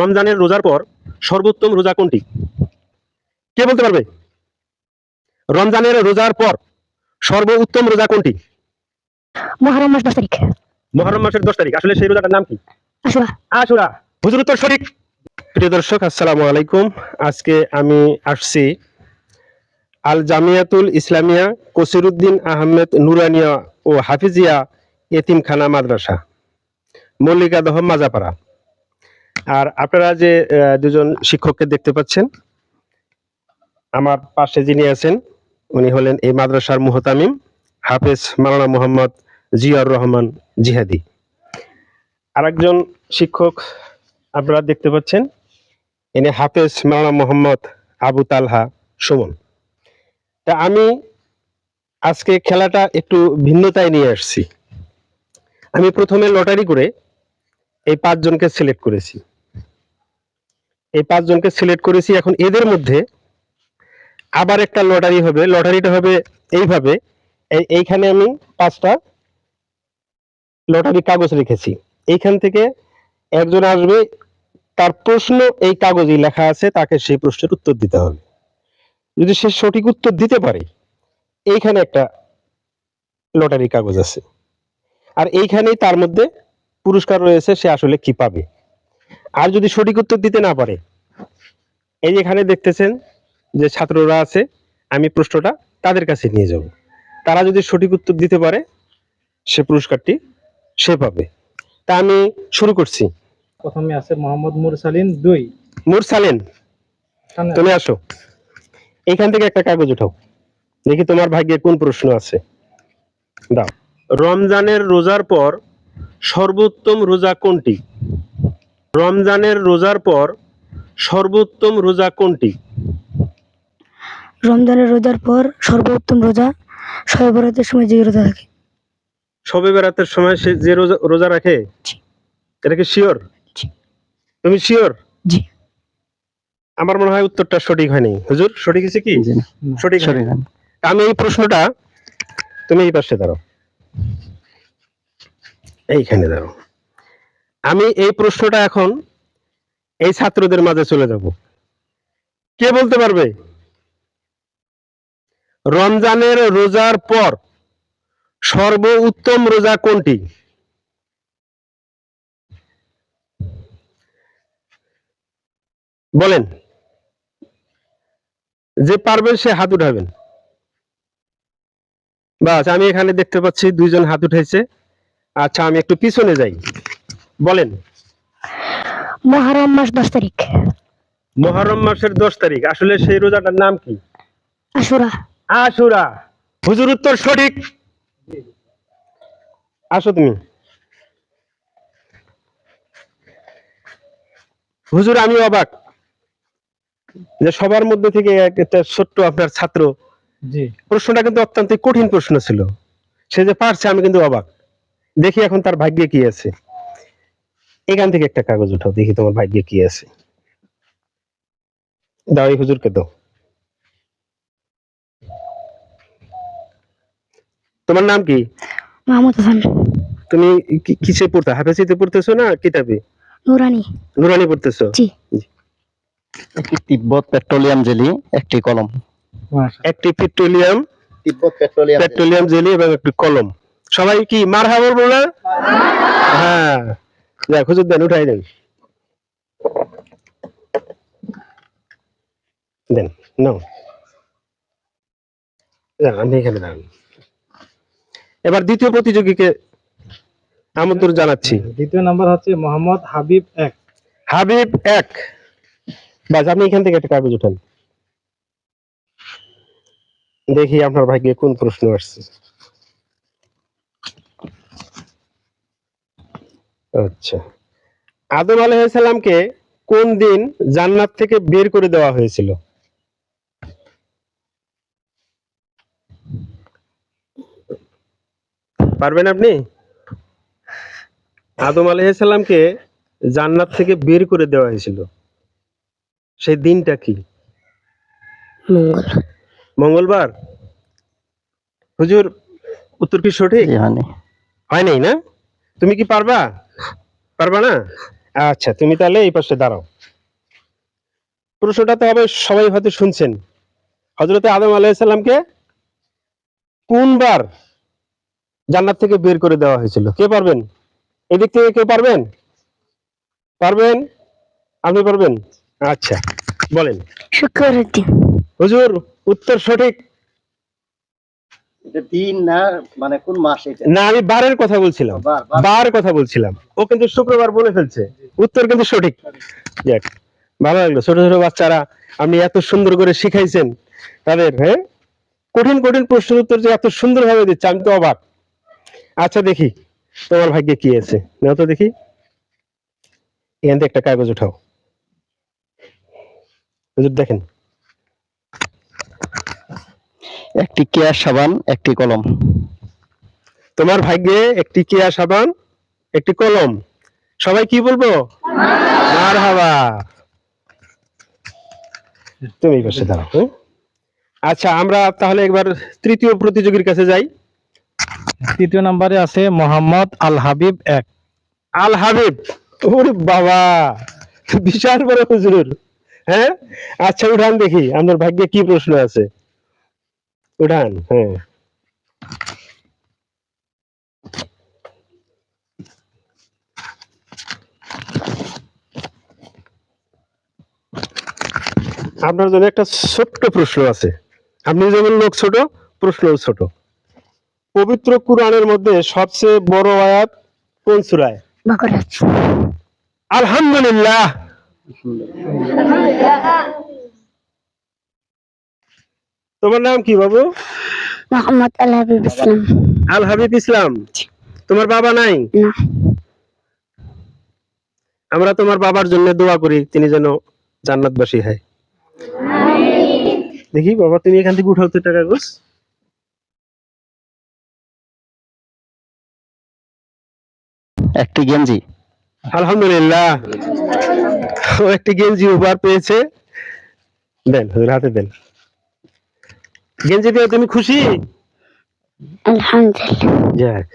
রমজানের রোজার পর সর্বোত্তম রোজা কোনটি? কে বলতে পারবে? রমজানের রোজার পর সর্বোত্তম রোজা কোনটি? মহরম মাস দশ তারিখ। মহরম মাসের দশ তারিখ। আসলে সেই রোজাটার নাম কি? আশুরা। আশুরা। হুজুর উত্তর সঠিক। প্রিয় দর্শক আসসালামু আলাইকুম। আজকে আমি আসছি আল জামিয়াতুল ইসলামিয়া কসিরুদ্দিন আহমেদ নুরানিয়া ও হাফিজিয়া এতিমখানা মাদ্রাসা মল্লিকাদহ মাজাপাড়া। আর আপনারা যে দুজন শিক্ষককে দেখতে পাচ্ছেন, আমার পাশে যিনি আছেন, উনি হলেন এই মাদ্রাসার মুহতামিম হাফেজ মালানা মোহাম্মদ জিয়াউর রহমান জিহাদি। আরেকজন শিক্ষক আপনারা দেখতে পাচ্ছেন, ইনি হাফেজ মালানা মোহাম্মদ আবু তালহা সুমন। তা আমি আজকে খেলাটা একটু ভিন্নতায় নিয়ে আসছি। আমি প্রথমে লটারি করে এই পাঁচজনকে সিলেক্ট করেছি। এই পাঁচজনকে সিলেক্ট করেছি। এখন এদের মধ্যে আবার একটা লটারি হবে। লটারিটা হবে এইভাবে। এইখানে আমি পাঁচটা লটারি কাগজ রেখেছি। এইখান থেকে একজন আসবে, তার প্রশ্ন এই কাগজে লেখা আছে, তাকে সেই প্রশ্নের উত্তর দিতে হবে। যদি সে সঠিক উত্তর দিতে পারে, এইখানে একটা লটারি কাগজ আছে। আর এইখানেই তার মধ্যে পুরস্কার রয়েছে, সে আসলে কি পাবে। আর যদি সঠিক উত্তর দিতে না পারে এই এখানে দেখতেছেন যে ছাত্ররা আছে আমি প্রশ্নটা তাদের কাছে নিয়ে যাব। তারা যদি সঠিক উত্তর দিতে পারে সে পুরস্কারটি সে পাবে। তা আমি শুরু করছি। প্রথমে আছে মোহাম্মদ মুরসালিন দুই। মুরসালেন তুমি আসো। এখান থেকে একটা কাগজ উঠাও। দেখি তোমার ভাগ্যে কোন প্রশ্ন আছে। দাও। রমজানের রোজার পর সর্বোত্তম রোজা কোনটি? রমজানের রোজার পর সর্বোত্তম রোজা কোনটি? রমজানের রোজার পর সর্বোত্তম রোজা শবে বরাতের সময় যে রোজা থাকে। সবে বেড়াতের সময় সে যে রোজা রোজা রাখে? এটা কি শিওর? তুমি শিওর? জি। আমার মনে হয় উত্তরটা সঠিক হয়নি। হুজুর সঠিক আছে কি? সঠিক হয়নি। আমি এই প্রশ্নটা তুমি এই পাশে দাঁড়াও। এইখানে দাঁড়াও। আমি এই প্রশ্নটা এখন এই ছাত্রদের মাঝে চলে যাব। কে বলতে পারবে? রমজানের রোজার পর সর্ব উত্তম রোজা কোনটি? বলেন। যে পারবেন সে হাত উঠাবেন। বাস, আমি এখানে দেখতে পাচ্ছি দুইজন হাত উঠেছে। আচ্ছা আমি একটু পিছনে যাই। বলেন। মহরম মাস দশ তারিখ। মহরম মাসের দশ তারিখ। আসলে সেই রোজাটার নাম কি? আশুরা। আশুরা। হুজুর উত্তর সঠিক। আসো তুমি। হুজুর আমি অবাক যে সবার মধ্যে থেকে একটা ছোট্ট আপনার ছাত্র জি। প্রশ্নটা কিন্তু অত্যন্ত কঠিন প্রশ্ন ছিল। সে যে পারছে আমি কিন্তু অবাক। দেখি এখন তার ভাগ্যে কি আছে। এখান থেকে একটা কাগজ উঠাও দেখি তোমার ভাগ্যে কি আছে। দাও এই হুজুরকে দাও। তোমার নাম কি? মাহমুদ হাসান। তুমি কিসে পড়তে? হাফেজিতে পড়তেছো না কিতাবে? নুরানি। নুরানি পড়তেছো? জি। একটি তিব্বত পেট্রোলিয়াম জেলি একটি কলম। একটি পেট্রোলিয়াম তিব্বত পেট্রোলিয়াম পেট্রোলিয়াম জেলি এবং একটি কলম। সবাই কি মার হাবর বললা হ্যাঁ। যাক হুজুর দেন উঠাই দেন। দেন নাও। আপনি এখানে দাঁড়ান। এবার দ্বিতীয় প্রতিযোগীকে আমন্ত্রণ জানাচ্ছি। দ্বিতীয় নাম্বার হচ্ছে মোহাম্মদ হাবিব এক। হাবিব এক। বাস আপনি এখান থেকে একটা কাগজ উঠান। দেখি আপনার ভাগ্যে কোন প্রশ্ন আসছে। আচ্ছা। আদম আলাইসাল্লামকে কোন দিন জান্নাত থেকে বের করে দেওয়া হয়েছিল? পারবেন আপনি? আদম আলাইসাল্লামকে জান্নাত থেকে বের করে দেওয়া হয়েছিল। সেই দিনটা কি? মঙ্গলবার। হুজুর উত্তর কি সঠিক? হয়নি। হয় নাই না? তুমি কি পারবা? পারবা না? আচ্ছা তুমি তাহলে এই পাশে দাঁড়াও। প্রশ্নটা তো হবে সবাই হয়তো শুনছেন। হজরতে আদম আলাইসাল্লামকে কোনবার জান্নাত থেকে বের করে দেওয়া হয়েছিল? কে পারবেন? এদিক থেকে কেউ পারবেন? পারবেন? আপনি পারবেন? আচ্ছা বলেন। হুজুর উত্তর সঠিক। দিন না মানে কোন মাস এটা? না আমি বারের কথা বলছিলাম। বার, বার। বার কথা বলছিলাম। ও কিন্তু শুক্রবার বলে ফেলছে। উত্তর কিন্তু সঠিক। যাক ভালো লাগল। ছোট ছোট বাচ্চারা আপনি এত সুন্দর করে শিখাইছেন। তাদের হ্যাঁ? কঠিন কঠিন প্রশ্নের উত্তর যে এত দিচ্ছে আমি তো অবাক। আচ্ছা দেখি তোমার ভাগ্যে কি আছে? তো দেখি। এখান থেকে একটা কাগজ উঠাও। দেখেন। একটি কেয়ার সাবান একটি কলম। তোমার ভাগ্যে একটি কেয়া সাবান একটি কলম। সবাই কি বলব? মার হাবা তুমি এই পাশে দাঁড়াও হ্যাঁ? আচ্ছা আমরা তাহলে একবার তৃতীয় প্রতিযোগীর কাছে যাই। তৃতীয় নাম্বারে আছে মোহাম্মদ আল হাবিব এক। আল হাবিব? ওরে বাবা বিশাল বড় হুজুর হ্যাঁ? আচ্ছা উঠান দেখি আপনার ভাগ্যে কি প্রশ্ন আছে? উঠান হ্যাঁ। আপনার জন্য একটা ছোট্ট প্রশ্ন আছে। আপনি যেমন লোক ছোট প্রশ্নও ছোট। পবিত্র কুরআনের মধ্যে সবচেয়ে বড় আয়াত কোন সূরায়? আলহামদুলিল্লাহ। তোমার নাম কি বাবু? মোহাম্মদ আল হাবিব ইসলাম। আল হাবিব ইসলাম তোমার বাবা নাই? আমরা তোমার বাবার জন্য দোয়া করি তিনি যেন জান্নাতবাসী হয়। দেখি বাবা তুমি এখান থেকে উঠাও তো টাকা গোস। একটি গেঞ্জি। আলহামদুলিল্লাহ। ও একটি গেঞ্জি উপহার পেয়েছে। দেন হাতে দেন। গেঞ্জি দিয়ে তুমি খুশি? যাক।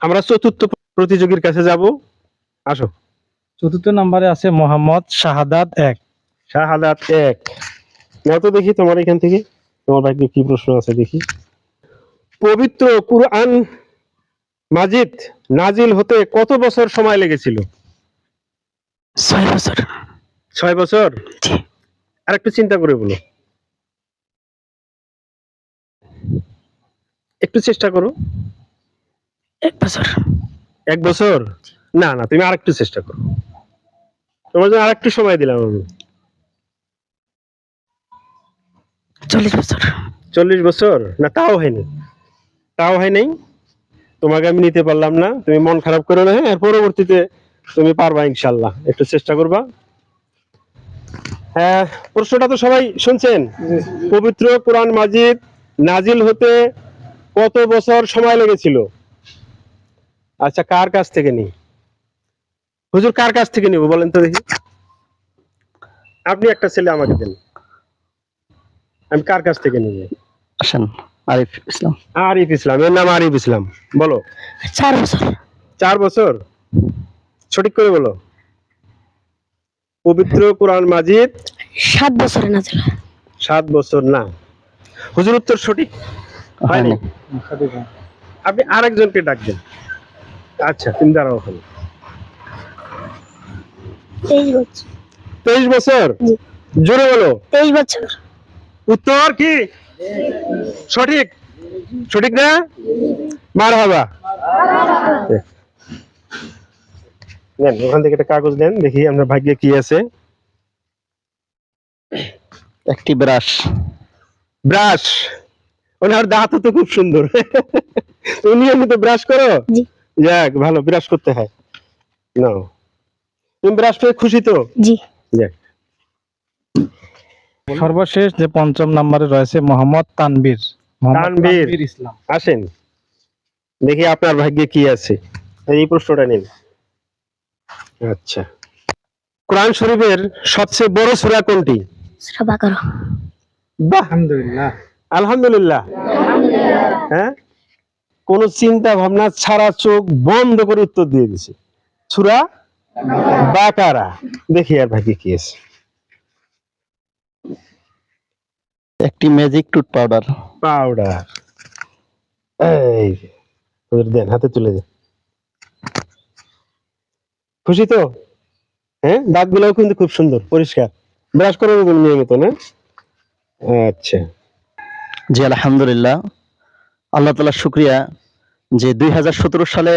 আমরা চতুর্থ প্রতিযোগীর কাছে যাব। আসো। চতুর্থ নাম্বারে আছে মোহাম্মদ শাহাদাত এক। শাহাদাত এক। নাও তো দেখি তোমার এখান থেকে। তোমার ভাগ্যে কি প্রশ্ন আছে দেখি। পবিত্র কুরআন মাজিদ নাজিল হতে কত বছর সময় লেগেছিল? ছয় বছর। ছয় বছর? জি। আর একটু চিন্তা করে বলো। একটু চেষ্টা করো। এক বছর। এক বছর? না না তুমি আরেকটু চেষ্টা করো। তোমার জন্য আরেকটু সময় দিলাম আমি। চল্লিশ বছর। চল্লিশ বছর? না তাও হয়নি। তাও হয় নাই। তোমাকে আমি নিতে পারলাম না। তুমি মন খারাপ করো না হ্যাঁ? পরবর্তীতে তুমি পারবা ইনশাল্লাহ। একটু চেষ্টা করবা। প্রশ্নটা তো সবাই শুনছেন। পবিত্র কোরআন মাজিদ নাজিল হতে কত বছর সময় লেগেছিল? আচ্ছা কার কাছ থেকে নি হুজুর কার কাছ থেকে নিব বলেন তো দেখি। আপনি একটা ছেলে আমাকে দেন। আমি কার কাছ থেকে নিব? আসেন আরিফ ইসলাম। আরিফ ইসলাম এর নাম আরিফ ইসলাম। বলো। চার বছর। চার বছর? সঠিক করে বলো। পবিত্র কোরআন মাজিদ? সাত বছরে না সাত বছর না। হুজুর উত্তর সঠিক? হয়নি? আপনি আরেকজনকে ডাকবেন। আচ্ছা তুমি দাঁড়াও ওখানে। তেইশ বছর। জোরে বলো। তেইশ বছর। উত্তর কি? সঠিক? সঠিক না? মার হবা নেন ওখান থেকে একটা কাগজ নেন দেখি আপনার ভাগ্যে কি আছে। একটি ব্রাশ। ব্রাশ! ওনার দাঁত তো খুব সুন্দর। তুমি নিয়মিত ব্রাশ করো? যাক ভালো ব্রাশ করতে হয়। নাও। তুমি ব্রাশ পেয়ে খুশি তো? জি। যাক। সর্বশেষ যে পঞ্চম নাম্বারে রয়েছে মোহাম্মদ তানবীর। তানভীর ইসলাম। আসেন। দেখি আপনার ভাগ্যে কি আছে। এই প্রশ্নটা নিন। আচ্ছা। কোরআন শরীফের সবচেয়ে বড় সূরা কোনটি? সেটা বাকরা। বাহ। আলহামদুলিল্লাহ। আলহামদুলিল্লাহ। হ্যাঁ? কোন চিন্তা ভাবনা ছাড়া চোখ বন্ধ করে উত্তর দিয়ে দিছে। সুরা বাকারা। দেখি আর ভাগ্যে কি আছে। একটি ম্যাজিক টুথ পাউডার পাউডার এই দেন হাতে তুলে দেন। খুশি তো? হ্যাঁ? দাঁতগুলোও কিন্তু খুব সুন্দর, পরিষ্কার। ব্রাশ করে নেবেন নিয়মিত, না? আচ্ছা। জি, আলহামদুলিল্লাহ। আল্লাহ তালা শুক্রিয়া যে দুই হাজার সতেরো সালে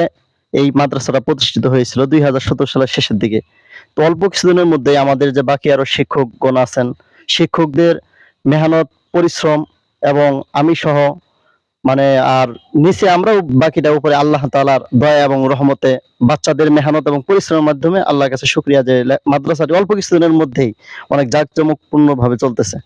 এই মাদ্রাসাটা প্রতিষ্ঠিত হয়েছিল, দুই হাজার সতেরো সালের শেষের দিকে। তো অল্প কিছুদিনের মধ্যে আমাদের যে বাকি আরও শিক্ষকগণ আছেন, শিক্ষকদের মেহনত, পরিশ্রম এবং আমি সহ মানে আর নিচে আমরাও বাকিটা উপরে আল্লাহ তালার দয়া এবং রহমতে বাচ্চাদের মেহনত এবং পরিশ্রমের মাধ্যমে আল্লাহর কাছে শুক্রিয়া যে মাদ্রাসাটি অল্প কিছুদিনের মধ্যেই অনেক জাঁকজমকপূর্ণ ভাবে চলতেছে।